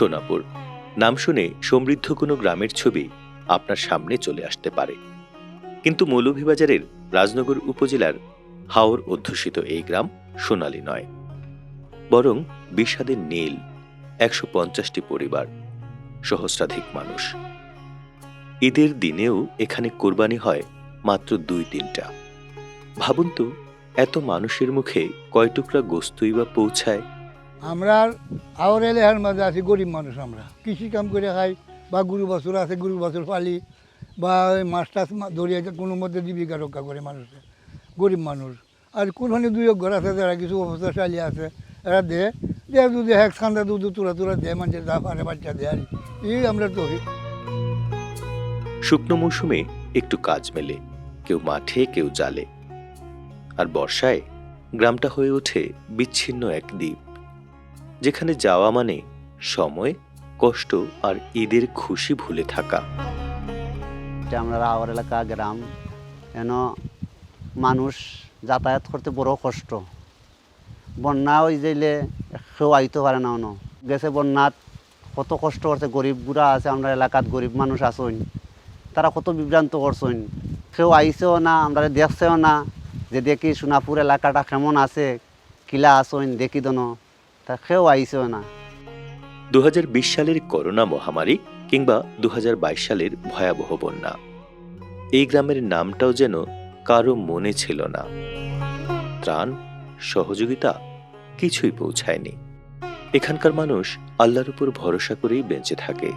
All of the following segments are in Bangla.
সোনাপুর। নাম শুনে সমৃদ্ধ কোনো গ্রামের ছবি আপনার সামনে চলে আসতে পারে। কিন্তু মৌলভীবাজারের রাজনগর উপজেলার হাওর অধ্যুষিত এই গ্রাম সোনালী নয়। বরং বিষাদের নীল, একশো পঞ্চাশটি পরিবার, সহস্রাধিক মানুষ। ঈদের দিনেও এখানে কোরবানি হয় মাত্র দুই তিনটা। ভাবুন তো, এত মানুষের মুখে কয় টুকরা গোস্তই বা পৌঁছায়? আমরা আওয়ার এলাকার মাঝে আছি গরিব মানুষ আমরা। কৃষি কাম করে খাই, বা গরু বছর আছে, গরু বছর পালি, বা ওই মাছ টাছ ধরিয়ে কোনো মধ্যে জীবিকা রক্ষা করে মানুষে। গরিব মানুষ। আর কোনখানে দুই ঘর আছে, যারা কিছু অবস্থাশালী আছে, এরা দে দে যদি এক খান্দা দুধ তুলা তুলা দেয় মানুষের দা পারে বাচ্চা দেয় আর এই আমরা তো শুকনো মৌসুমে একটু কাজ মেলে, কেউ মাঠে, কেউ জালে। আর বর্ষায় গ্রামটা হয়ে ওঠে বিচ্ছিন্ন এক দ্বীপ। যেখানে যাওয়া মানে সময়, কষ্ট আর ঈদের খুশি ভুলে থাকা। আমরা আওয়ার এলাকা, গ্রাম, এন মানুষ যাতায়াত করতে বড় কষ্ট। বন্যা ওই যাইলে কেউ আইতে পারে না অন। গেছে বন্যাত কত কষ্ট করছে, গরিব গুড়া আছে, আমরা এলাকাত গরিব মানুষ আসইন তারা কত বিভ্রান্ত করছেন কেউ আইসেও না, আমরা দেখছেও না যে দেখি সোনাপুর এলাকাটা কেমন আছে, কিলা আসইন দেখি দন। তা কেউ আইছেও না। দু হাজার বিশ সালের করোনা মহামারী কিংবা দুহাজার বাইশ সালের ভয়াবহ বন্যা। এই গ্রামের নামটাও যেন কারও মনে ছিল না। ত্রাণ সহযোগিতা কিছুই পৌঁছায়নি। এখানকার মানুষ আল্লাহর উপর ভরসা করেই বেঁচে থাকে।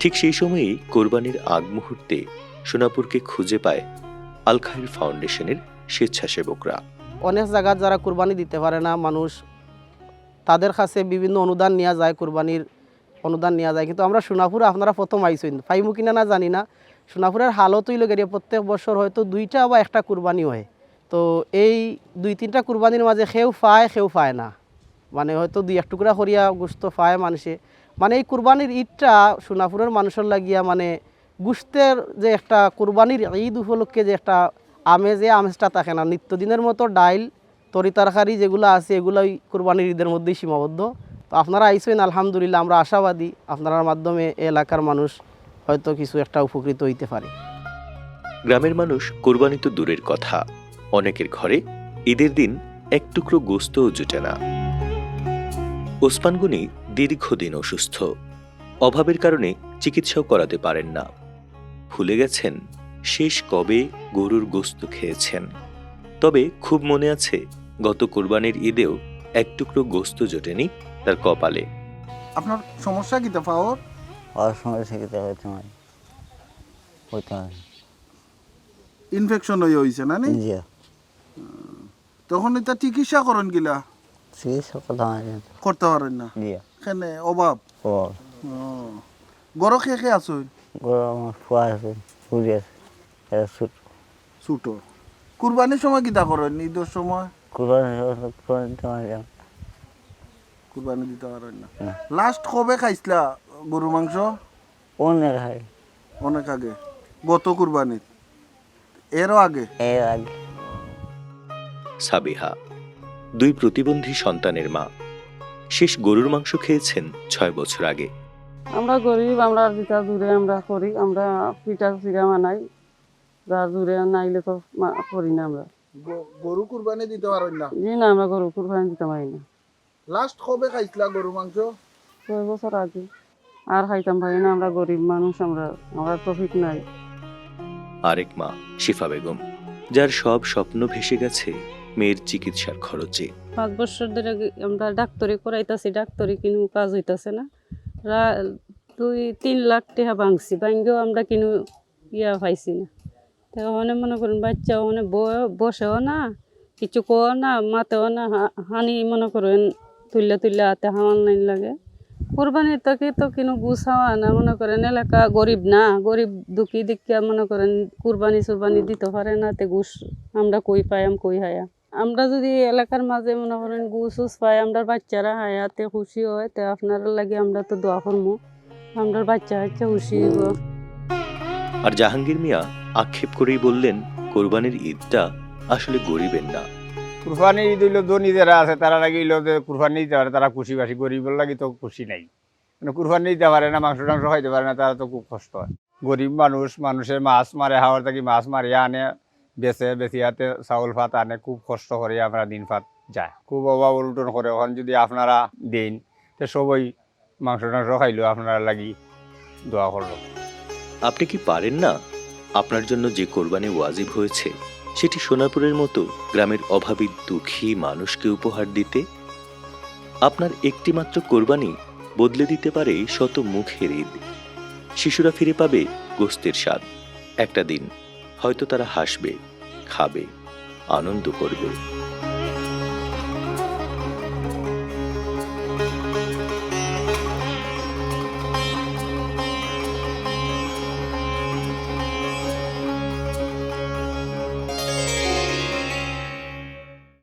ঠিক সেই সময়েই কোরবানির আগ মুহূর্তে সোনাপুরকে খুঁজে পায় আলখাইর ফাউন্ডেশনের স্বেচ্ছাসেবকরা। অনেক জায়গায় যারা কোরবানি দিতে পারে না মানুষ তাদের কাছে বিভিন্ন অনুদান নেওয়া যায়, কুরবানির অনুদান নেওয়া যায়। কিন্তু আমরা সোনাপুরে আপনারা প্রথম আইসেন পাইমু কিনা না জানি না। সোনাপুরের হালত হইল গেলে প্রত্যেক বছর হয়তো দুইটা বা একটা কুরবানি হয়। তো এই দুই তিনটা কুরবানির মাঝে সেও পায় সেও পায় না। মানে হয়তো দুই এক টুকরা করিয়া গোস্ত পায় মানুষে। মানে এই কুরবানির ঈদটা সোনাপুরের মানুষের লাগিয়া মানে গুস্তের যে একটা কুরবানির ঈদ উপলক্ষে যে একটা আমেজে আমেজটা থাকে না। নিত্যদিনের মতো ডাইল তরি তরকারি যেগুলো আছে এগুলো কুরবানির ঈদের মধ্যেই সীমাবদ্ধ। তো আপনারা আইসেন আলহামদুলিল্লাহ, আমরা আশাবাদী আপনার মাধ্যমে এলাকার মানুষ হয়তো কিছু একটা উপকৃত হইতে পারে। গ্রামের মানুষ কোরবানি তো দূরের কথা, অনেকের ঘরে ঈদের দিন এক টুকরো গোস্তও জুটে না। ওসমান গনি দীর্ঘদিন অসুস্থ, অভাবের কারণে চিকিৎসাও করাতে পারেন না। ভুলে গেছেন, শেষ কবে গরুর গোস্ত খেয়েছেন। তবে খুব মনে আছে গত কোরবানির ঈদেও এক টুকরো গোস্ত জোটেনি তার কপালে। আপনার সমস্যা কি তা পাওয়ার আর সময় শিখতে হইতে হয় হইতে হয় ইনফেকশন হয়ে হয়েছে না নি? জি তখন এটা চিকিৎসা করেন গিলা। চিকিৎসা কথা হয় করতে পারেন না? জি। কেনে? অভাব? ও। গড় খেয়ে খেয়ে আছো? গরু আমার ফুয়া আছে ফুলি আছে ছোট। ছোট। কুরবানির সময় কিতা করেন? ঈদের সময়? কুরবানি দিতে পারেন না। লাস্ট কবে খাইছিলা গরু মাংস? অনেক হয় অনেক আগে। গত কুরবানির। এরও আগে? এর আগে। সাবিহা দুই প্রতিবন্ধী সন্তানের মা। শেষ গরুর মাংস খেয়েছেন ছয় বছর আগে। আমরা গরিব আমরা যেটা দূরে আমরা করি আমরা পিঠা চিরা বানাই। যা দূরে নাইলে তো মা- করি না আমরা। গরু কুরবানি দিতে পারেন না? জি না আমরা গরু কুরবানি দিতে পারি না। লাস্ট কবে খাইছিলা গরু মাংস? ছয় বছর আগে আর খাইতাম পারি না আমরা গরিব মানুষ আমরা আমরা প্রফিট নাই। আরেক মা শিফা বেগম যার সব স্বপ্ন ভেসে গেছে মেয়ের চিকিৎসার খরচে। পাঁচ বছর ধরে আমরা ডাক্তারি করাইতাছি ডাক্তারি কিন্তু কাজ হইতাছে না। রা- দুই তিন লাখ টাকা ভাঙছি ভাঙ্গেও আমরা কিন্তু ইয়া পাইছি না। তো ওখানে মনে করেন বাচ্চা ওখানে বসেও না, কিছু কও না, মাতেও না হানি মনে করেন তুললে তুললে হাতে হাওয়ান লাইন লাগে। কোরবানি থেকে তো কিন্তু গুছাওয়া না, মনে করেন এলাকা গরিব না, গরিব দুঃখী দিকে মনে করেন কুরবানি সুরবানি দিতে পারে না, তে ঘুষ আমরা কই পাইম কই হায়া। আমরা যদি এলাকার মাঝে মনে করেন গুছ উস পাই আমরা বাচ্চারা হায়াতে খুশি হয়, তে আপনার লাগে আমরা তো দোয়া করব আমরা বাচ্চা হচ্ছে খুশি হইব। আর জাহাঙ্গীর মিয়া আক্ষেপ করেই বললেন কোরবানির ঈদটা আসলে গরিবের না। কুরবানি ঈদ হইল ধনী যারা আছে তারা নাকি হইল যে কুরবানি দিতে পারে তারা খুশি বাসি গরিবের লাগি তো খুশি নাই। মানে কুরবানি দিতে পারে না মাংস টাংস খাইতে পারে না তারা তো খুব কষ্ট হয়। গরিব মানুষ মানুষের মাছ মারে হাওয়ার থাকি মাছ মারিয়া আনে বেচে বেচিয়াতে চাউল ভাত আনে খুব কষ্ট করে আমরা দিন ভাত যায়। খুব অভাব উল্টন করে ওখান যদি আপনারা দেন তো সবই মাংস টাংস খাইলেও আপনারা লাগি দোয়া করল আপনি কি পারেন না আপনার জন্য যে কোরবানি ওয়াজিব হয়েছে, সেটি সোনাপুরের মতো গ্রামের অভাবী দুঃখী মানুষকে উপহার দিতে আপনার একটিমাত্র কোরবানি বদলে দিতে পারে শত মুখের ঈদ। শিশুরা ফিরে পাবে গোস্তের স্বাদ। একটা দিন হয়তো তারা হাসবে, খাবে, আনন্দ করবে।